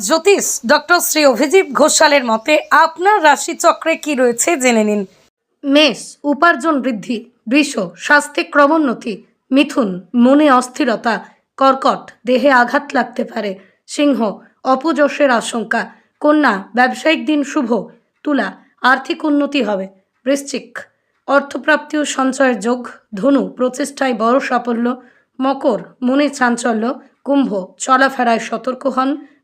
জ্যোতিষ, doctor Shri Abhijit ঘোষালের মতে আপনার রাশিচক্রে কি রয়েছে জেনে নিন। মেষ, উপার্জন বৃদ্ধি, বৃষ, স্বাস্থ্যে ক্রমোন্নতি, মিথুন, মনে অস্থিরতা, কর্কট, দেহে আঘাত লাগতে পারে, সিংহ, অপযশের আশঙ্কা, কন্যা, ব্যবসায়িক দিন শুভ, তুলা, আর্থিক উন্নতি হবে, বৃশ্চিক, অর্থপ্রাপ্তি ও সঞ্চয়ের যোগ, ধনু, প্রচেষ্টায় বড় সাফল্য, মকর, মনে চাঞ্চল্য, কুম্ভ, চলাফেরায় সতর্ক হন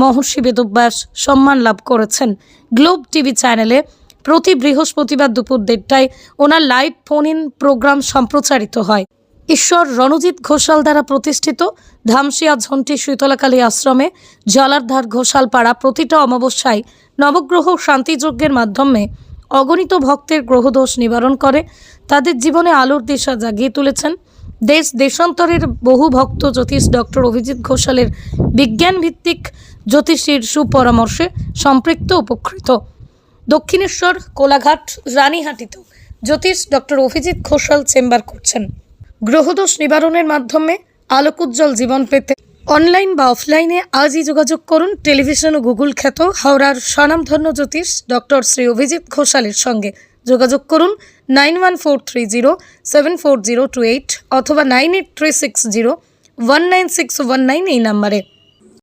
মহর্ষি বেদব্যাস সম্মান লাভ করেছেন। গ্লোব টিভি চ্যানেলে প্রতি বৃহস্পতিবার দুপুর দেড়টায় ওনার লাইভ ফোন ইন প্রোগ্রাম সম্প্রচারিত হয়। ঈশ্বর রণজিৎ ঘোষাল দ্বারা প্রতিষ্ঠিত ধামসিয়া ঝন্টি শীতলাকালী আশ্রমে জলার্ধার ঘোষাল পাড়া প্রতিটা অমাবস্যায় নবগ্রহ শান্তিযজ্ঞের মাধ্যমে অগণিত ভক্তের গ্রহদোষ নিবারণ করে, তাদের জীবনে আলোর দিশা জাগিয়ে তুলেছেন। দেশ দেশান্তরের বহু ভক্ত জ্যোতিষ ডক্টর অভিজিৎ ঘোষালের বিজ্ঞান ভিত্তিক জ্যোতিষীর সুপরামর্শে সম্পৃক্ত উপকৃত। দক্ষিণেশ্বর, কোলাঘাট, রানীহাটিতেও জ্যোতিষ ডক্টর অভিজিৎ ঘোষাল চেম্বার করছেন। গ্রহদোষ নিবারণের মাধ্যমে আলোকোজ্জ্বল জীবন পেতে অনলাইন বা অফলাইনে আজই যোগাযোগ করুন টেলিভিশন ও গুগল খ্যাত হাওড়ার স্বনামধন্য জ্যোতিষ ডক্টর শ্রী অভিজিৎ ঘোষালের সঙ্গে। যোগাযোগ করুন nine one four three zero, seven four zero two eight অথবা nine eight three six zero, one nine six one nine এই নাম্বারে।